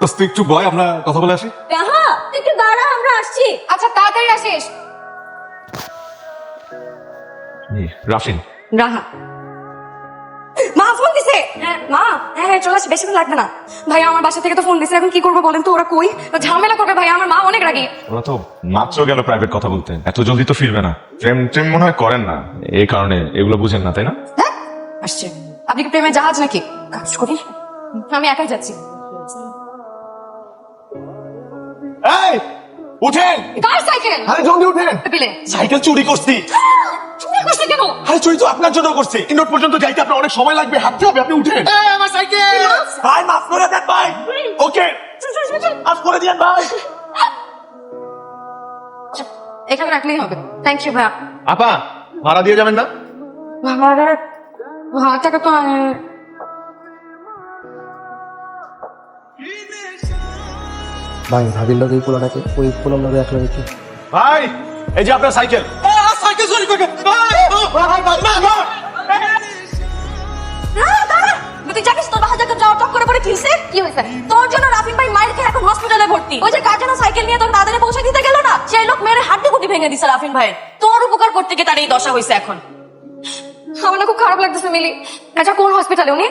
তো তুই একটু বয় আমরা কথা বলে আসি? রাহা একটু দাঁড়া আমরা আসছি। আচ্ছা তাড়াতাড়ি আসিস। রাফিন। রাহা। মা ফোন দিছে? মা হ্যাঁ হ্যাঁ চলে আসি বেশিক্ষণ লাগবে না। ভাই আমার বাসা থেকে তো ফোন দিছে এখন কি করব বলেন তো ওরা কই? ঝামেলা করবে ভাই আমার মা অনেক রাগি। ওরা তো মাত্র গেল প্রাইভেট কথা বলতে এত জলদি তো ফিরবে না। প্রেম টেম মনে হয় করেন না এই কারণে এগুলো বুঝেন না তাই না? হ্যাঁ আসছে। আপনি কি প্রেমে জাহাজ নাকি? কাজ করি? আমি একাই যাচ্ছি। এই উঠেন। কার সাইকেল? আরে জলদি উঠেন। পিলে। সাইকেল চুরি করছি। চুরি করছে কেন? আরে চুরি তো আপনার জন্য করছি। ইন্ডোর পর্যন্ত যাইতে আপনার অনেক সময় লাগবে। হাঁটতে হবে আপনি উঠেন। আমার সাইকেল। ভাই মাফ করে দেন ভাই। ওকে। মাফ করে দিয়েন ভাই। এখানে রাখলেই হবে। থ্যাংক ইউ ভাইয়া। আপা ভাড়া দিয়ে যাবেন না? ভাড়া হাজার টাকা তো ভাই ভাবির লগে এই পোলাটাকে ওই পোলার লগে ভাই এই যে আপনার সাইকেল। সাইকেল চুরি করে ভাই ভাই ভাই দাঁড়া দাঁড়া তুই জানিস তোর বাসা যাওয়া টক করে পরে কিলছে কি হয়েছে? তোর জন্য রাফিন ভাই মায়ের খেয়ে এখন হসপিটালে ভর্তি। ওই যে সাইকেল নিয়ে তোর দাদারে পৌঁছে দিতে গেল না সেই লোক মেরে হাড্ডি গুটি ভেঙে দিছে রাফিন ভাইয়ের। তোর উপকার করতে গিয়ে তার এই দশা হয়েছে এখন। আমার না খুব খারাপ লাগতেছে মিলি। আচ্ছা কোন হসপিটালে উনি?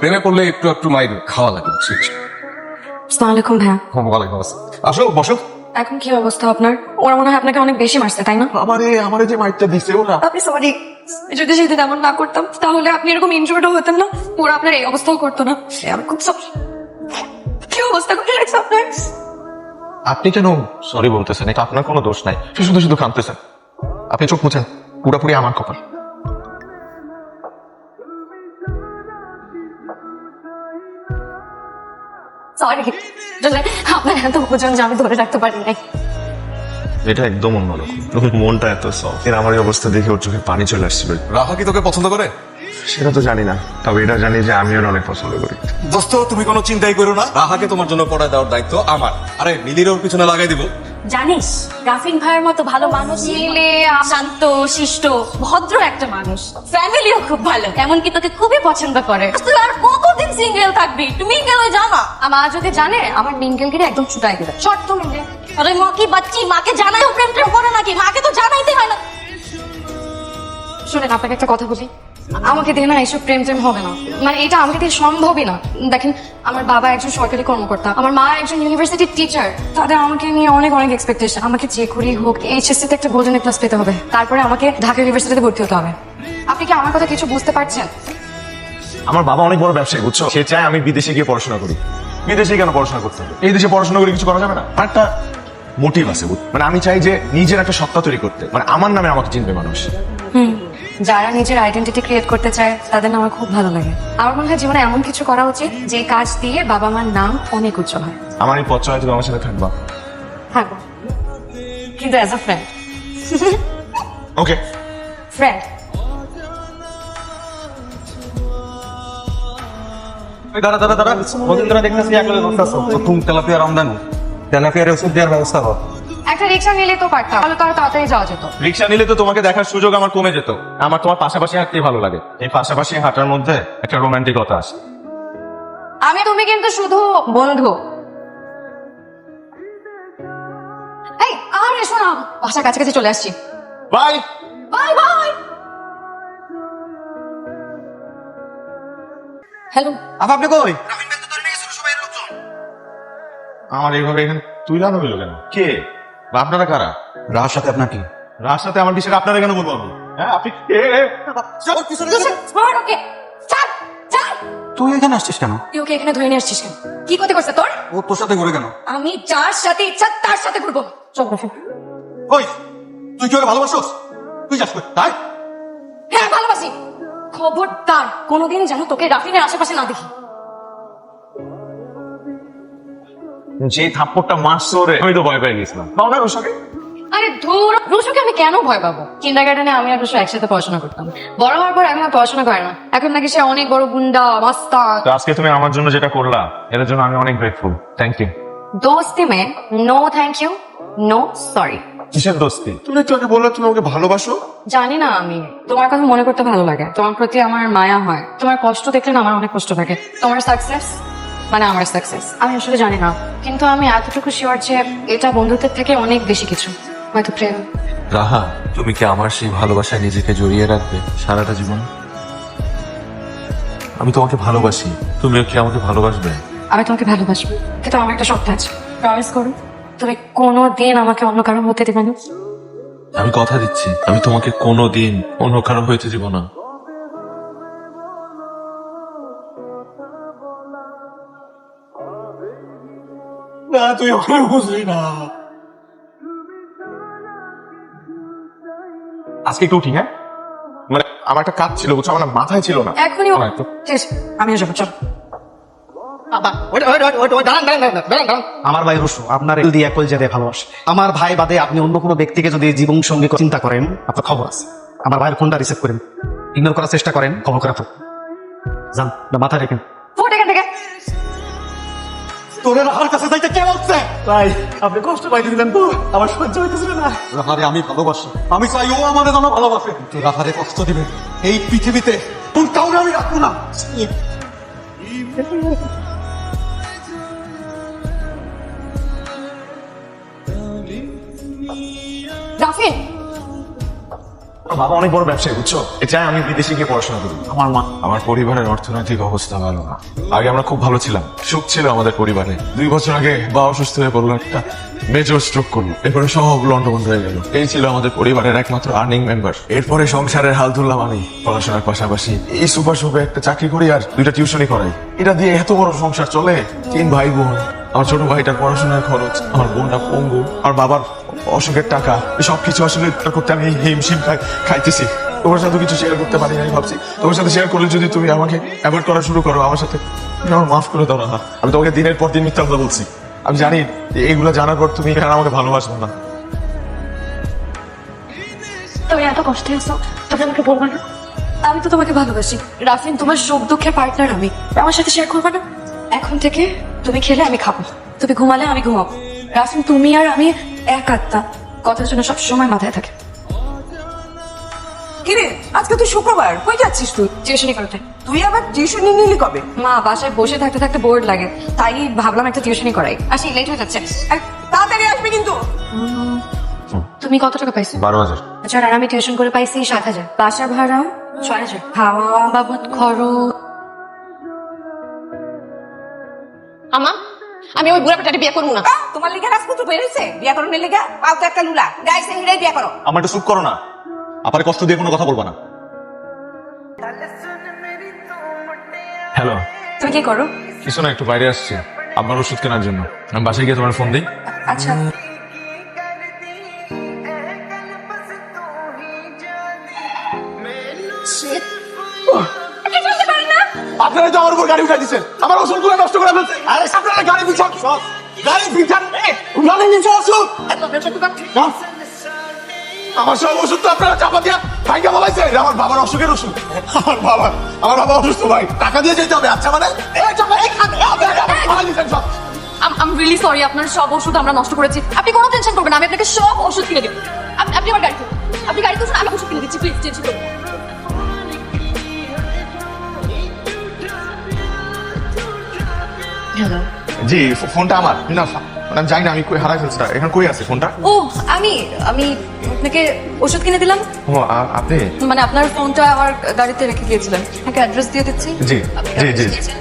প্রেমে পড়লে একটু একটু মাইর খাওয়া লাগে আসসালামু আলাইকুম ভাইয়া। ওয়ালাইকুম আসসালাম। আসো বসো। এখন কি অবস্থা আপনার? ওরা মনে হয় আপনাকে অনেক বেশি মারছে তাই না? আমারে আমারে যে দিছে ওরা আপনি সরি যদি সেদিন এমন না করতাম তাহলে আপনি এরকম হতেন না? ওরা আপনার এই অবস্থাও করতো না। আমি খুব sorry। কি অবস্থা করে রাখছে আপনার? আপনি কেন সরি বলতেছেন এটা আপনার কোনো দোষ নাই। শুধু শুধু কাঁদতেছেন। আপনি চোখ মুছেন পুরোপুরি আমার কপাল। সরি আপনার এত ওজন যে আমি ধরে রাখতে পারি নাই। এটা একদম অন্যরকম। মনটা এত সফট এর আমার এই অবস্থা দেখে ওর চোখে পানি চলে আসছিল। রাহা কি তোকে পছন্দ করে? সেটা তো জানি না। তবে এটা জানি যে আমি ওর অনেক পছন্দ করি। দোস্ত তুমি কোনো চিন্তাই করো না। রাহাকে তোমার জন্য পড়ায় দেওয়ার দায়িত্ব আমার। আরে মিলির ওর পিছনে লাগাই দিব। জানিস রাফিন ভাইয়ের মতো ভালো মানুষ মিলে শান্ত শিষ্ট ভদ্র একটা মানুষ। ফ্যামিলিও খুব ভালো এমনকি তোকে খুবই পছন্দ করে। তুই আর কতদিন সিঙ্গেল থাকবি? তুমি গেল জানা মা যদি জানে আমার ডিঙ্কেলকে একদম ছুটাই দেবে। শর্ত মিলে আরে মা কি বাচ্চি? মাকে জানাই প্রেম প্রেম করে নাকি? মাকে তো জানাইতে হয় না। শুনেন আপনাকে একটা কথা বলি। আমাকে দিয়ে না এইসব প্রেম প্রেম হবে না। মানে এটা আমাকে দিয়ে সম্ভবই না। দেখেন আমার বাবা একজন সরকারি কর্মকর্তা আমার মা একজন ইউনিভার্সিটির টিচার তাদের আমাকে নিয়ে অনেক অনেক এক্সপেকটেশন আমাকে যে করেই হোক এইচএসসি তে একটা গোল্ডেন ক্লাস পেতে হবে। তারপরে আমাকে ঢাকা ইউনিভার্সিটিতে ভর্তি হতে হবে। আপনি কি আমার কথা কিছু বুঝতে পারছেন? আমার বাবা অনেক বড় ব্যবসায়ী বুঝছ? সে চায় আমি বিদেশে গিয়ে পড়াশোনা করি। বিদেশে কেন পড়াশোনা করতে হবে? এই দেশে পড়াশোনা করে কিছু করা যাবে না? একটা মোটিভ আছে বুঝ- মানে আমি চাই যে নিজের একটা সত্তা তৈরি করতে। মানে আমার নামে আমাকে চিনবে মানুষ। হুম। যারা নিজের আইডেন্টিটি ক্রিয়েট করতে চায় তাদের নাম আমার খুব ভালো লাগে। আমার মনে হয় জীবনে এমন কিছু করা উচিত যে কাজ দিয়ে বাবা মার নাম অনেক উজ্জ্বল হয়। আমার এই পথ চলায় তুমি আমার সাথে থাকবা। থাকব কিন্তু as a friend okay friend দাঁড়া দাঁড়া দাঁড়া। দেখতেছি একলা তেলাপিয়া রমদান তেলাপিয়ার ওষুধ দেওয়ার ব্যবস্থা কর। একটা রিক্সা নিলে তো পারতাম। তাহলে তো আরও তাড়াতাড়ি যাওয়া যেত। রিক্সা নিলে তো তোমাকে দেখার সুযোগ আমার কমে যেত। আমার তোমার পাশাপাশি হাঁটতেই ভালো লাগে। এই পাশাপাশি হাঁটার মধ্যে একটা রোমান্টিকতা আছে। আমি তুমি কিন্তু শুধু বন্ধু। এই আর এসো না বাসার কাছাকাছি চলে আসছি। বাই! Bye bye! হ্যালো। আপা আপনি কই? আমার এইভাবে এখানে তুই লানো হইল কেন? কে? বা আপনারা কারা? রাহার সাথে আপনার কি? রার সাথে আমার বিষয়ে আপনারা কেন বলব আমি? হ্যাঁ আপনি কে? তুই এখানে আসছিস কেন? তুই ওকে এখানে ধরে নিয়ে আসছিস কেন? কি করতে করছে তোর? ও তোর সাথে ঘুরে কেন? আমি যার সাথে ইচ্ছা তার সাথে ঘুরবো। চল। ওই তুই কি ওকে ভালোবাসোস? তুই যাস তাই? হ্যাঁ ভালোবাসি। খবরদার। কোনোদিন যেন তোকে রাফিনের আশেপাশে না দেখি। যে থাপ্পড়টা মারছো রে আমি তো ভয় পেয়ে গেছিলাম। পাও না রোশাকে? আরে ধুর রুশুকে আমি কেন ভয় পাবো? কিন্ডার গার্ডেনে আমি আর রুশু একসাথে পড়াশোনা করতাম। বড় হওয়ার পর এখন আর পড়াশোনা করে না। এখন নাকি সে অনেক বড় গুন্ডা মাস্তান তো আজকে তুমি আমার জন্য যেটা করলা এর জন্য আমি অনেক গ্রেটফুল থ্যাংক ইউ দোস্তি মে no thank you no sorry কিসের দোস্তি? তুমি একটু আগে বললে তুমি ওকে ভালোবাসো। জানি না আমি তোমার কথা মনে করতে ভালো লাগে। তোমার প্রতি আমার মায়া হয়। তোমার কষ্ট দেখলে না আমার অনেক কষ্ট থাকে। তোমার সাকসেস মানে আমার সাকসেস আমি আসলে জানি না। কিন্তু আমি এতটুকু শিওর যে এটা বন্ধুত্বের থেকে অনেক বেশি কিছু। হয়তো প্রেম। রাহা তুমি কি আমার সেই ভালোবাসায় নিজেকে জড়িয়ে রাখবে সারাটা জীবন? আমি তোমাকে ভালোবাসি। তুমিও কি আমাকে ভালোবাসবে? আমি তোমাকে ভালোবাসবো কিন্তু আমার একটা শর্ত আছে। প্রমিস করো তুমি কোনো দিন আমাকে অন্য কারও হতে দেবে না। আমি কথা দিচ্ছি। আমি তোমাকে কোনো দিন অন্য কারও হইতে দিব না। না তুই আমাকে বুঝলি না। আজকে একটু উঠি হ্যাঁ? মানে আমার একটা কাজ ছিল বুঝছ? আমার মাথায় ছিল না। এখনই ও- যাব চল। আমার ভাই রসু আপনার এল দিয়ে একল যেতে ভালোবাসে। আমার ভাই বাদে আপনি অন্য কোনো ব্যক্তিকে যদি জীবন সঙ্গী চিন্তা করেন আপনার খবর আছে। আমার ভাইয়ের ফোনটা রিসিভ করেন। ইগনোর করার চেষ্টা করেন খবর করা থাক যান না মাথা রেখেন। তোরে রাহার কাছে যাইতে কে বলছে? ভাই আপনি কষ্ট পাইতেছিলেন তো। আমার সহ্য হইতেছিল না। রাহারে আমি ভালোবাসি। আমি চাই ও আমাদের জন্য ভালোবাসে। কিন্তু রাহারে কষ্ট দিবে। এই পৃথিবীতে কোন কাউরে আমি রাখব না। আমার বাবা অনেক বড় ব্যবসায়ী বুঝছ? এ চাই আমি বিদেশে গিয়ে পড়াশোনা করি। আমার মা আমার পরিবারের অর্থনৈতিক অবস্থা ভালো না। আগে আমরা খুব ভালো ছিলাম সুখ ছিল আমাদের পরিবারে। দুই বছর আগে বাবা অসুস্থ হয়ে পড়ল একটা মেজর স্ট্রোক করল। এরপরে সব লন্ডভন্ড হয়ে গেল। এই ছিল আমাদের পরিবারের একমাত্র আর্নিং মেম্বার এরপরে সংসারের হাল ধরলাম আমি পড়াশোনার পাশাপাশি। এই সুপার শপে একটা চাকরি করি আর দুইটা টিউশনই করাই। এটা দিয়ে এত বড় সংসার চলে। তিন ভাই বোন আমার ছোট ভাইটার পড়াশোনার খরচ, আমার বোনটা পঙ্গু আমার বাবার অসুখের টাকা সব কিছু আসলে করতে আমি হিমশিম খাই, খাইতেছি। তোমার সাথে কিছু শেয়ার করতে পারি আমি ভাবছি, তোমার সাথে শেয়ার করলে যদি তুমি আমাকে অ্যাভয়েড করা শুরু করো, আমার সাথে আমার মাফ করে দাও না। আমি তোমাকে দিনের পর দিন মিথ্যা কথা বলছি। আমি জানি এইগুলো জানার পর তুমি আর আমাকে ভালোবাসবো না। তুমি এত কষ্টে আছো, তুমি আমাকে বলবা না? আমি তো তোমাকে ভালোবাসি। রাফিন, তোমার সুখ দুঃখের পার্টনার আমি। আমার সাথে শেয়ার করবে না? এখন থেকে তুমি খেলে আমি খাব। তুমি ঘুমালে আমি ঘুমাবো। রাফিন তুমি আর আমি এক আত্মা। কথার জন্য সব সময় মাথায় থাকে। কিরে আজকে তুই শুক্রবার। কই যাচ্ছিস তুই? টিউশনি করতে। তুই আবার টিউশনি নিলি কবে? মা বাসায় বসে থাকতে থাকতে বোর্ড লাগে। তাই ভাবলাম একটা টিউশনি করাই। আসি লেট হয়ে যাচ্ছে। আর তাড়াতাড়ি আসবি কিন্তু। তুমি কত টাকা পাইছো? বারো হাজার। আচ্ছা আর আমি টিউশন করে পাইছি সাত হাজার। বাসা ভাড়া ছয় হাজার। খাওয়া বাবদ খরচ। আমা আমি ওই বুড়া পেটাটি বিয়ে করব না। তোমার লিখে রাজপুত্র বেরিয়েছে? বিয়া করো লিগা পাও তো একটা লুলা। গাইছে হিরে বিয়া করো। আমার একটু চুপ করো না। আপারে কষ্ট দিয়ে কোনো কথা বলবা না। হ্যালো তুমি কি করো? কিছু না একটু বাইরে আসছি। আমার ওষুধ কেনার জন্য। আমি বাসায় গিয়ে তোমার ফোন দিই। আচ্ছা। আমার সব ওষুধ তো আপনারা চাপা দিয়া ভাইকে বলাইছে এটা আমার বাবার অসুখের ওষুধ। আমার বাবা আমার বাবা অসুস্থ ভাই। টাকা দিয়ে যেতে হবে আচ্ছা মানে? এই টাকা এখানে সব। আম রিলি সরি আপনার সব ওষুধ আমরা নষ্ট করেছি। আপনি কোনো টেনশন করবেন না, আমি আপনাকে সব ওষুধ কিনে দেবো। আপ- আপনি আমার গাড়ি তুলুন। আপনি গাড়ি তুলছেন আমি ওষুধ কিনে দিচ্ছি প্লিজ টেনশন করবেন জি ফোনটা আমার। না আমি জানি না আমি কই হারাই ফেলছি। এখন কই আছে ফোনটা? ও আমি আমি আপনাকে ওষুধ কিনে দিলাম। ও আপনি? মানে আপনার ফোনটা আমার গাড়িতে রেখে গিয়েছিলেন। আপনাকে অ্যাড্রেস দিয়ে দিচ্ছি। জি জি জি।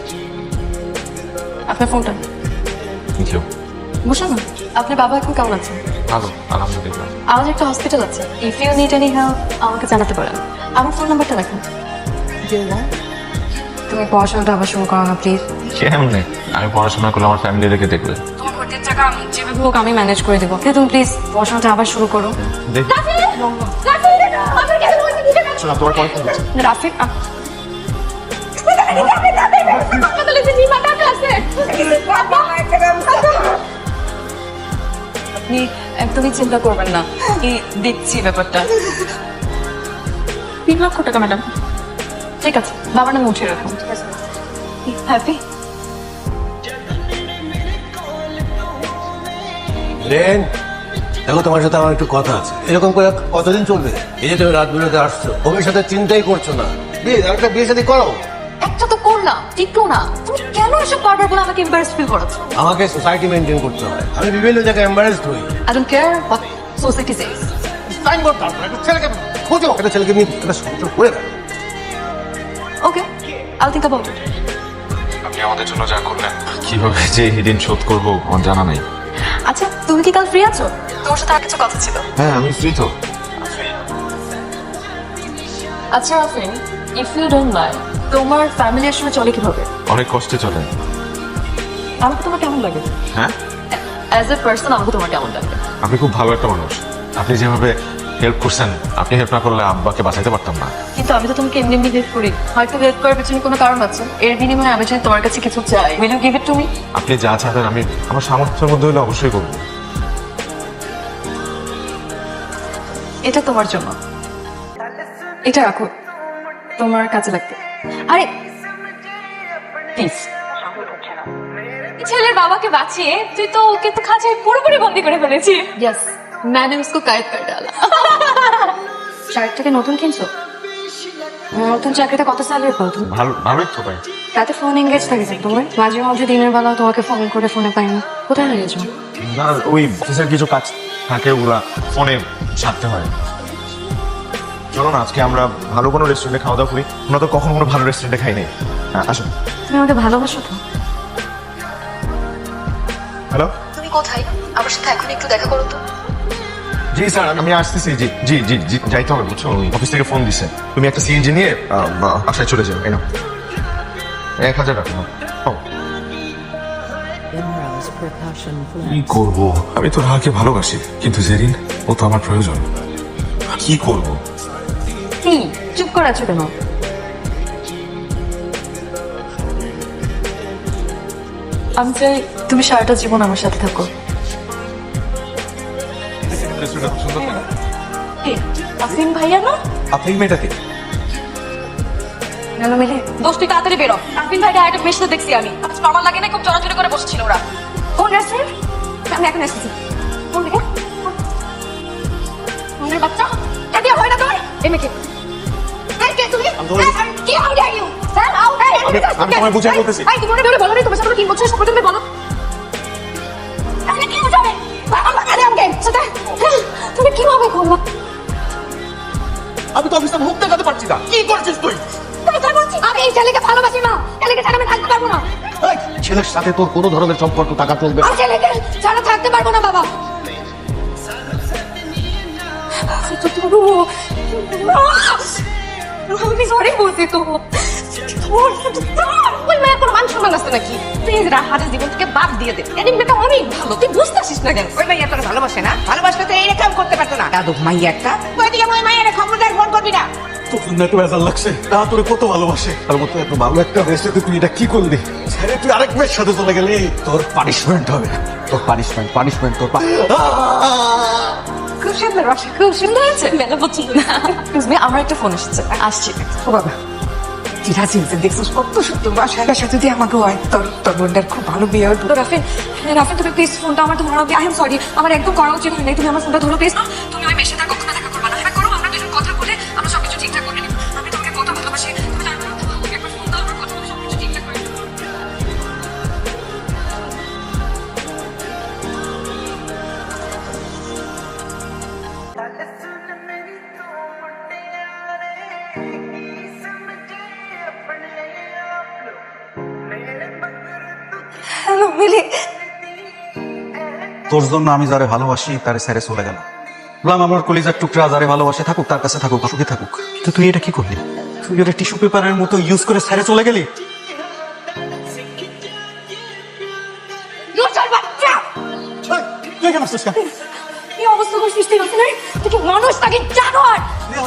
আপনার ফোনটা। থ্যাংক ইউ বসুন না আপনার বাবা এখন কেমন আছে? ভালো আলহামদুলিল্লাহ। আমাদের একটা হসপিটাল আছে। If you need any help আমাকে জানাতে পারেন। আমার ফোন নাম্বারটা রাখুন। তুমি পড়াশোনাটা আবার শুরু করো না প্লিজ কেমনে? আমি পড়াশোনা করলে আমার ফ্যামিলি রেখে দেখবে। টাকা আমি যেভাবে হোক আমি ম্যানেজ করে দেবো। তুমি প্লিজ পড়াশোনাটা আবার শুরু করো। রাফিক আপনি একদমই চিন্তা করবেন না কি দেখছি ব্যাপারটা। তিন লক্ষ টাকা ম্যাডাম ঠিক আছে বাবার নামে উঠিয়ে রাখুন হ্যাপি? রেন দেখো তোমার সাথে আমার একটু কথা আছে। এরকম করে কতদিন চলবে? এই যে তুমি রাত বেরোতে আসছো ভবিষ্যতে চিন্তাই করছ না। প্লিজ একটা বিয়ে সাথে করো। একটা তো করলাম টিকলো না। তুমি কেন কেন এসব বারবার বলে আমাকে এম্বারেস ফিল করাচ্ছ? আমাকে সোসাইটি মেনটেন করতে হয়। আমি বিভিন্ন জায়গায় এম্বারেসড হই। I don't care what society says signboard তারপর একটা ছেলেকে খোঁজো একটা ছেলেকে নিয়ে একটা সংসার করে দেয় okay I think about it আপনি আমাদের জন্য যা করলেন কীভাবে যে ঋণ শোধ করব আমার জানা নাই। আচ্ছা তুমি কি কাল ফ্রি আছো? তোমার সাথে আর কিছু কথা ছিল। হ্যাঁ আমি ফ্রি তো। আচ্ছা Afrin if you don't mind তোমার ফ্যামিলি আসলে চলে কীভাবে? অনেক কষ্টে চলে। আমাকে তোমার কেমন লাগে? হ্যাঁ? অ্যাজ এ পার্সন আমাকে তোমার কেমন লাগে? আপনি খুব ভালো একটা মানুষ। আপনি যেভাবে হেল্প করছেন আপনি হেল্প না করলে আব্বাকে বাঁচাইতে পারতাম না। কিন্তু আমি তো তোমাকে এমনি এমনি হেল্প করি। হয়তো হেল্প করার পেছনে কোনো কারণ আছে। এর বিনিময়ে আমি যদি তোমার কাছে কিছু চাই will you give it to me আপনি যা চাবেন আমি আমার সামর্থ্যের মধ্যে হলে অবশ্যই করব। এটা তোমার জন্য। এটা রাখো। তোমার কাজে লাগবে। আরে প্লিজ ছেলের বাবাকে বাঁচিয়ে তুই তো ওকে তো খাঁচায় পুরোপুরি বন্দি করে ফেলেছিস। यस मैंने उसको कैद कर डाला শার্টটাকে নতুন কিনছো নতুন চাকরিতে কত স্যালারি পাও তুমি ভালো ভালোই তো ভাই তাতে ফোন এঙ্গেজ থাকে যে তোমার মাঝে মাঝে দিনের বেলা তোমাকে ফোন করে ফোনে পাই না কোথায় নিয়েছো না ওই অফিসের কিছু কাজ থাকে ওরা ফোনে সারতে হয় চলো না আজকে আমরা ভালো কোনো রেস্টুরেন্টে খাওয়া দাওয়া করি আমরা তো কখনো কোনো ভালো রেস্টুরেন্টে খাই নাই হ্যাঁ, আসুন তুমি আমাকে ভালোবাসো তো হ্যালো তুমি কোথায় আমার সাথে এখন একটু দেখা করো তো জি স্যার আমি আসতেছি। জি জি জি জি যাইতে হবে বুঝছ? ওই অফিস থেকে ফোন দিছে। তুমি একটা সিএনজি নিয়ে বাসায় চলে যাও এই নাও। এক হাজার টাকা। কি করব? আমি তো রাহাকে ভালোবাসি কিন্তু জেরিন ও তো আমার প্রয়োজন। কি করব? কি? চুপ করে আছো কেন? আমি চাই তুমি সারাটা জীবন আমার সাথে থাকো। আসিম ভাইয়া না? আপনি মেয়েটাকে? গেল মিলে। দোষ তুই তাড়াতাড়ি বেরো। আফিন ভাইকে আরেকটা মেয়ের সাথে দেখছি আমি। নর্মাল লাগে না খুব জড়াজড়ি করে বসেছিল ওরা। কোন রেস্টুরেন্ট আমি এখন এসেছি। কোন দিকে? বাচ্চা? এদি হয় না তোর? এই মেয়েকে। আমি তোমায় বুঝিয়ে বলতেছি। এই তুমি ওরে বলো তোমার সাথে কি বলছো সব তুমি বলো তুমি কীভাবে করল আমি তো অফিসে মুখ দেখাতে পারছি না। কি করছিস তুই? তো আমি এই ছেলেকে ভালোবাসি না। ছেলেকে ছাড়া আমি থাকতে পারব না। ছেলের সাথে তোর কোনো ধরনের সম্পর্ক টাকা চলবে না। আমি ছেলেকে ছাড়া থাকতে পারব না বাবা। আমি সরি বলছি তো। ওই মেয়ের কোনো মান সম্মান আছে নাকি? প্লিজ রাহাটের জীবন থেকে বাদ দিয়ে দে। এই মেয়েটা অনেক ভালো। তুই বুঝতেছিস না কেন? ওই মাইয়া তোর ভালোবাসে না? ভালোবাসলে তো এইরকম করতে পারতো না। দাদু মাইয়া একটা। ওইদিকে ওই মাইয়ারে খবরদার ফোন করবি না। তোর না তো লাগছে। তা তোরে কত ভালোবাসে? তার মতো এত ভালো একটা রেস্টে তুই এটা কি করলি? ছেড়ে তুই আরেক মেয়ের সাথে চলে গেলি। তোর পানিশমেন্ট হবে। তোর পানিশমেন্ট পানিশমেন্ট তোর খুব সুন্দর বাসা খুব সুন্দর আছে। মেলা পছন্দ না। এক্সকিউজ মি আমার একটা ফোন এসেছে। আসছি। ও বাবা চিরা চিনতে দেখছিস? কত সুন্দর বাসা। বাসা যদি আমাকে হয় তোর তোর বোনটার খুব ভালো বিয়ে তো রাফিন রাফিন তুমি প্লিজ ফোনটা আমার ধরো। আই এম সরি আমার একদম করা উচিত হয়নি তুমি আমার ফোনটা ধরো প্লিজ তুমি ওই সাথে তোর জন্য আমি যারে ভালোবাসি তারে ছেড়ে চলে গেল বললাম আমার কলিজার টুকরা যারে ভালোবাসে থাকুক তার কাছে থাকুক সুখে থাকুক। কিন্তু তুই এটা কি করলি? তুই ওটা টিস্যু পেপারের মতো ইউজ করে ছেড়ে চলে গেলি?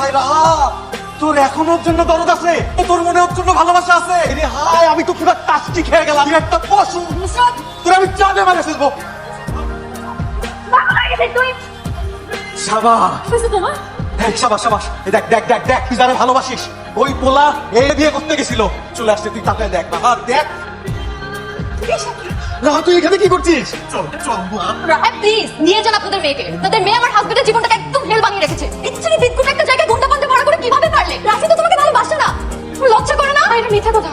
হায় তোর এখনও ওর জন্য দরদ আছে? তোর মনে ওর জন্য ভালোবাসা আছে? হায় আমি তো পুরো টাস্টি খেয়ে গেলাম একটা পশু। তোর আমি চাঁদে মারে ফেলব। দেখ সাবাস। সাবাস এই দেখ দেখ দেখ দেখ তুই যারা ভালোবাসিস। ওই পোলা এই বিয়ে করতে গেছিল। চলে আসছে তুই তাকে দেখ না দেখ। রাহা তুই এখানে কি করছিস? চল চল বুয়া। প্লিজ নিয়ে যান আপনাদের মেয়েকে। তাদের মেয়ে আমার হাজবেন্ডের জীবনটাকে একদম হেল বানিয়ে রেখেছে। বিদ্যুৎ একটা জায়গায় গুন্ডা পান্তে ভাড়া করে কীভাবে পারলে? রাফি তো তোমাকে ভালোবাসে না। লজ্জা করে না? এটা মিথ্যা কথা।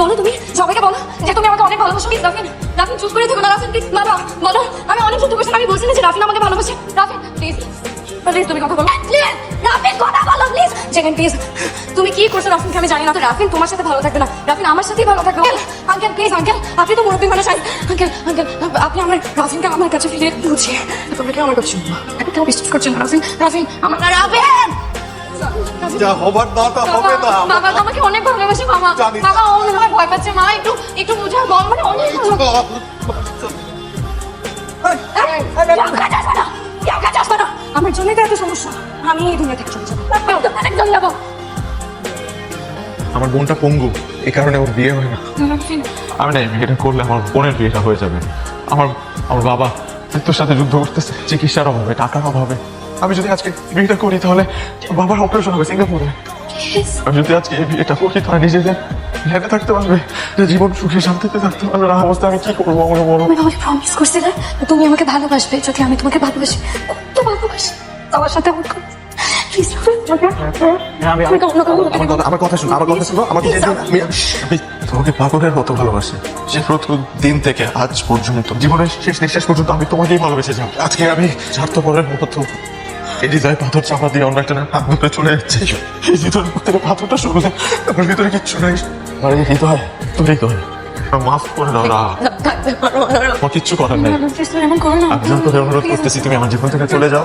বলো তুমি সবাইকে বলো। যে তুমি আমাকে অনেক ভালোবাসো প্লিজ রাফিন রাফিন চুপ করে থেকো না রাফিন প্লিজ বাবা বলো। আমি অনেক আমি বলছি না যে রাফিন আমাকে ভালোবাসে। রাফিন প্লিজ প্লিজ তুমি কথা বলো। প্লিজ রাফিন কথা বলো প্লিজ জেগেন প্লিজ তুমি কি করছ রাফিনকে? আমি জানি না তো রাফিন তোমার সাথে ভালো থাকবে না। রাফিন আমার সাথেই ভালো থাকবে। আঙ্কেল প্লিজ আঙ্কেল আপনি তো মুরব্বী মানুষ আঙ্কেল আঙ্কেল আপনি আমার রাফিনকে আমার কাছে ফিরিয়ে বুঝিয়ে তোমরা কেউ আমার কথা শুনব এখন কেউ বিশ্বাস করছ না রাফিন রাফিন আমার রাফিন! যা হবার না তা হবে না। বাবা আমাকে অনেক ভালোবাসে বাবা। বাবা ও ভয় পাচ্ছে। মা একটু একটু বুঝা বল মানে অনেক ভালো আমার জন্যই তো এত সমস্যা আমি এই দুনিয়া থেকে চলে যাব। একদম যাব আমার বোনটা পঙ্গু এই কারণে ওর বিয়ে হয় না। আমি না বিয়েটা করলে আমার বোনের বিয়েটা হয়ে যাবে। আমার আমার বাবা মৃত্যুর সাথে যুদ্ধ করতেছে চিকিৎসার অভাবে টাকার অভাবে। আমি যদি আজকে বিয়েটা করি তাহলে বাবার অপারেশন হবে সিঙ্গাপুরে আমি যদি আজকে এই বিয়েটা করি তাহলে নিজেদের ভেবে থাকতে পারবে যে জীবন সুখে শান্তিতে থাকতে পারবে না। অবস্থা আমি কি করব আমার তুমি আমাকে প্রমিস করছিলে তুমি আমাকে ভালোবাসবে যদি আমি তোমাকে ভালোবাসি কত ভালোবাসি। তোমার সাথে আমার কখনো আমার কথা আমার শুনো আমার কথা শুনো তোমাকে পাগলের মতো ভালোবাসি। সে প্রথম দিন থেকে আজ পর্যন্ত জীবনের শেষ নিঃশ্বাস পর্যন্ত আমি তোমাকেই ভালোবেসে যাব আজকে আমি স্বার্থপরের মতো এই হৃদয় পাথর চাপা দিয়ে অন্য একটা হাত ধরে চলে যাচ্ছে। এই হৃদয়ের পাথরটা শুনলে আমার ভিতরে কিচ্ছু নাই। আর এই হৃদয় তোর তো মাফ করে দাও না থাকতে আমার কিচ্ছু করার নাই। আমি যখন অনুরোধ করতেছি তুমি আমার জীবন থেকে চলে যাও।